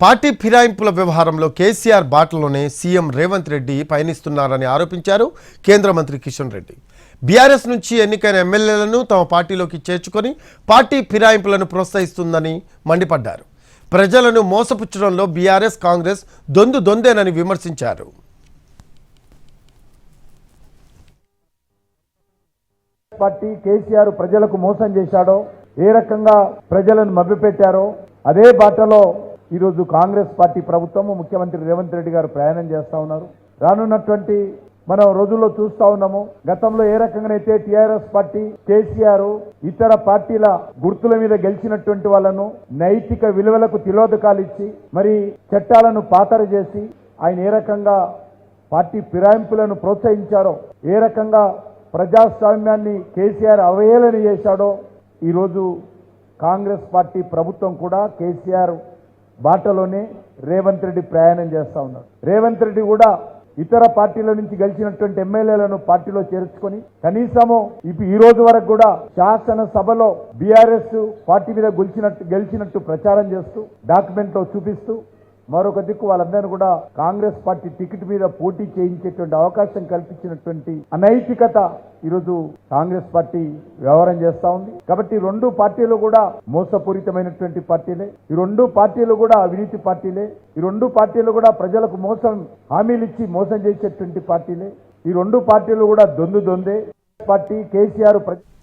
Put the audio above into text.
Party ఫిరాయింపుల వ్యవహారంలో కేసీఆర్ బాటలోనే సీఎం రేవంత్ రెడ్డి పయనిస్తున్నారని ఆరోపించారు కేంద్ర మంత్రి కిషన్ రెడ్డి. బీఆర్ఎస్ నుంచి ఎన్నికైన ఎమ్మెల్యేలను తమ పార్టీలోకి చేర్చుకొని పార్టీ ఫిరాయింపులను ప్రోత్సహిస్తుందని మండిపడ్డారు. ప్రజలను మోసపుచ్చడంలో బీఆర్ఎస్ కాంగ్రెస్ దొందు దొందేనని విమర్శించారు. పార్టీ కేసీఆర్ ప్రజలకు మోసం చేశాడో ఏ రకంగా ప్రజలను మభ్యపెట్టారో అదే బాటలో ఈరోజు కాంగ్రెస్ పార్టీ ప్రభుత్వము ముఖ్యమంత్రి రేవంత్ రెడ్డి గారు ప్రయాణం చేస్తూ ఉన్నారు. రానున్నటువంటి మనం రోజుల్లో చూస్తూ ఉన్నాము. గతంలో ఏ రకంగానైతే టీఆర్ఎస్ పార్టీ కేసీఆర్ ఇతర పార్టీల గుర్తుల మీద గెలిచినటువంటి వాళ్ళను నైతిక విలువలకు తిలోదకాలు ఇచ్చి మరి చట్టాలను పాతర చేసి ఆయన ఏ రకంగా పార్టీ ఫిరాయింపులను ప్రోత్సహించారో ఏ రకంగా ప్రజాస్వామ్యాన్ని కేసీఆర్ అవహేళన చేశాడో ఈరోజు కాంగ్రెస్ పార్టీ ప్రభుత్వం కూడా కేసీఆర్ బాటలోనే రేవంత్ రెడ్డి ప్రయాణం చేస్తా ఉన్నారు రేవంత్ రెడ్డి కూడా ఇతర పార్టీల నుంచి గెలిచినటువంటి ఎమ్మెల్యేలను పార్టీలో చేర్చుకొని కనీసము ఇప్పుడు ఈ రోజు వరకు కూడా శాసనసభలో బీఆర్ఎస్ పార్టీ మీద గెలిచినట్టు గెలిచినట్టు ప్రచారం చేస్తూ డాక్యుమెంట్లో చూపిస్తూ మరొక దిక్కు వాళ్ళందరినీ కూడా కాంగ్రెస్ పార్టీ టికెట్ మీద పోటీ చేయించేటువంటి అవకాశం కల్పించినటువంటి అనైతికత ఈరోజు కాంగ్రెస్ పార్టీ వ్యవహారం చేస్తా ఉంది. కాబట్టి రెండు పార్టీలు కూడా మోసపూరితమైనటువంటి పార్టీలే. ఈ రెండు పార్టీలు కూడా అవినీతి పార్టీలే. ఈ రెండు పార్టీలు కూడా ప్రజలకు మోసం హామీలు ఇచ్చి మోసం చేసేటువంటి పార్టీలే. ఈ రెండు పార్టీలు కూడా దొందు దొందే. పార్టీ కేసీఆర్ ప్ర-